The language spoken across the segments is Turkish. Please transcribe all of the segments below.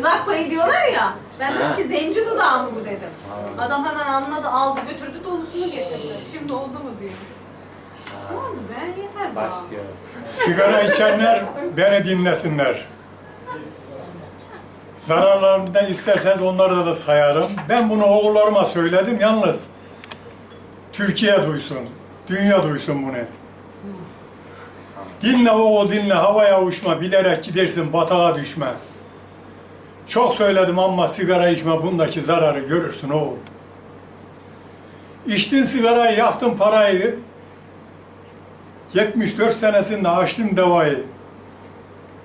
Dudak payı diyorlar ya. Ben dedim ki zenci dudağı mı bu dedim. Adam hemen anladı, aldı, götürdü, dolusunu getirdi. Şimdi oldu mu diyor. Ne oldu be? Yeter daha. Başlıyoruz. Sigara içenler beni dinlesinler. Zararlarını da isterseniz onları da sayarım. Ben bunu oğullarıma söyledim yalnız. Türkiye duysun, dünya duysun bunu. Dinle oğul dinle, havaya uçma, bilerek gidersin batağa düşme. Çok söyledim ama sigara içme, bundaki zararı görürsün oğul. İçtin sigarayı, yaktın parayı, 74 senesinde açtım davayı.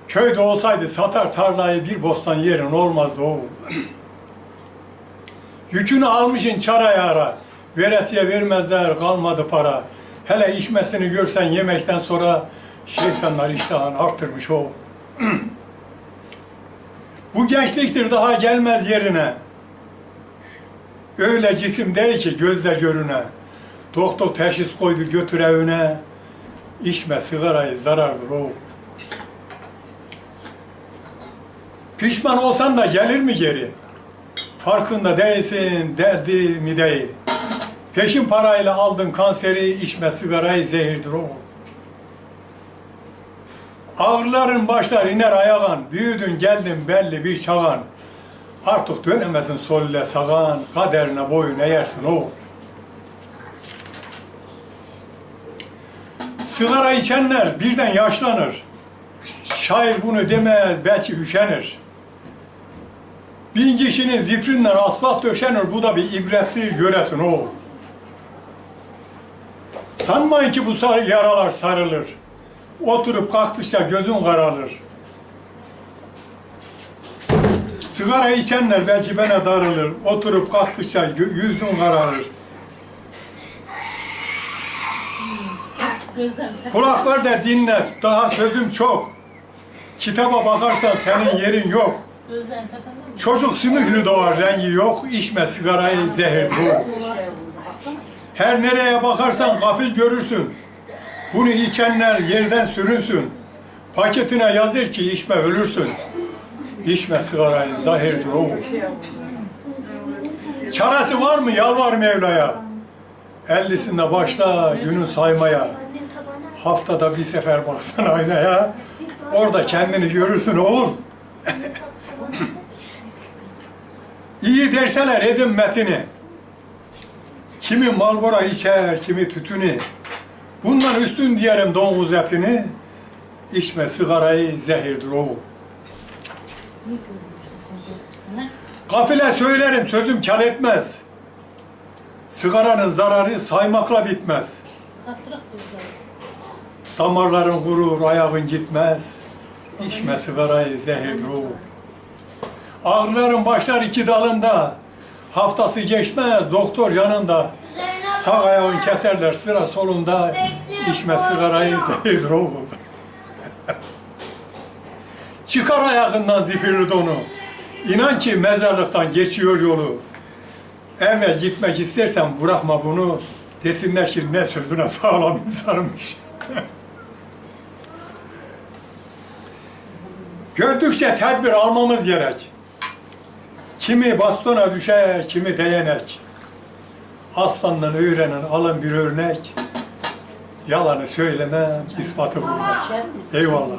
Köyde olsaydı satar tarlayı bir bostan yerin olmazdı o. Yükünü almışın çara yara. Veresiye vermezler kalmadı para. Hele içmesini görsen yemekten sonra şeytanlar iştahını arttırmış o. Bu gençliktir daha gelmez yerine. Öyle cisim değil ki gözle görüne. Doktor teşhis koydu götür evine. İçme sigarayı zarardır o. Pişman olsan da gelir mi geri? Farkında değilsin derdi mi değil. Peşin parayla aldın kanseri, içme sigarayı zehirdir o. Ağrıların başlar iner ayağın, büyüdün geldin belli bir çağan. Artık dönemezsin sol ile sağan, kaderine boyun eğersin o. Sigara içenler birden yaşlanır. Şair bunu demez, belki üşenir. Bin kişinin zifrinden asfalt döşenir, bu da bir ibrettir, göresin o. Sanmayın ki bu yaralar sarılır. Oturup kalktıkça gözün kararır. Sigara içenler belki bana darılır. Oturup kalktıkça yüzün kararır. Kulak ver de dinle, daha sözüm çok. Kitaba bakarsan senin yerin yok. Çocuk sümüklü doğar, rengi yok. İçme sigarayı zehir bu. Her nereye bakarsan gafil görürsün. Bunu içenler yerden sürünsün. Paketine yazır ki içme ölürsün. İçme sigarayı zahirdir o. Çaresi var mı yalvar Mevla'ya. Ellisinde başla günün saymaya. Haftada bir sefer baksana aynaya. Orada kendini görürsün oğlum. İyi derseler edin metini. Kimi malbora içer, kimi tütünü. Bundan üstün diyelim domuz etini. İçme sigarayı zehirdir o. Kafile söylerim sözüm kar etmez. Sigaranın zararı saymakla bitmez. Damarların kurur, ayağın gitmez. İçme sigarayı zehirdir o. Ağrıların başlar iki dalında. Haftası geçmez doktor yanında. Sağ ayağın keserler sıra solunda. İçme sigarayı zehirdir o. Çıkar ayağından zifirli donu. İnan ki mezarlıktan geçiyor yolu. Evvel gitmek istersen bırakma bunu. Desinler ki ne sözüne sağlam insanmış. Gördükçe tedbir almamız gerek. Kimi bastona düşer, kimi değenek. Aslandan öğrenen alın bir örnek. Yalanı söylemem, ispatı bulmak. Eyvallah.